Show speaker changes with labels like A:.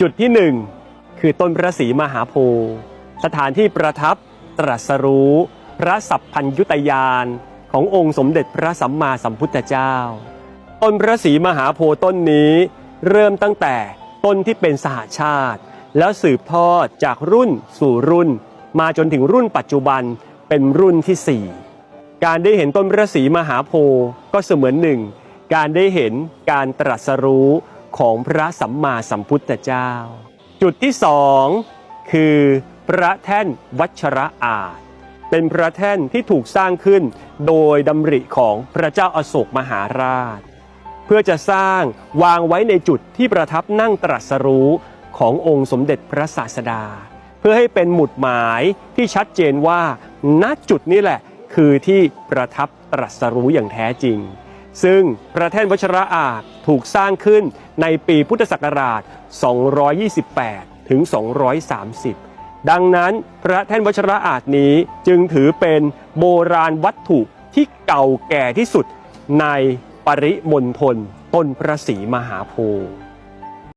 A: จุดที่หนึ่งคือต้นพระศรีมหาโพธิ์สถานที่ประทับตรัสรู้ พระสัพพัญยุตยานขององค์สมเด็จพระสัมมาสัมพุทธเจ้า ต้นพระศรีมหาโพธิ์ต้นนี้ เริ่มตั้งแต่ต้นที่เป็นสหชาติ แล้วสืบทอดจากรุ่นสู่รุ่น มาจนถึงรุ่นปัจจุบันเป็นรุ่นที่สี่การได้เห็นต้นพระศรีมหาโพธิ์ก็เสมือนหนึ่ง การได้เห็นการตรัสรู้ ของพระสัมมาสัมพุทธเจ้า จุดที่สองคือพระแท่นวัชระอาจ เป็นพระแท่นที่ถูกสร้างขึ้นโดยดำริของพระเจ้าอาโศกมหาราช เพื่อจะสร้างวางไว้ในจุดที่ประทับนั่งตรัสรู้ขององค์สมเด็จพระศาสดา เพื่อให้เป็นหมุดหมายที่ชัดเจนว่าณจุดนี้แหละคือที่ประทับตรัสรู้อย่างแท้จริง ซึ่งพระแท่นวชระอาจถูกสร้างขึ้นในปีพุทธศักราช 228 ถึง 230 ดังนั้นพระแท่นวชระอาจนี้จึงถือเป็นโบราณวัตถุที่เก่าแก่ที่สุดในปริมณฑลต้นพระศรีมหาโพธิ์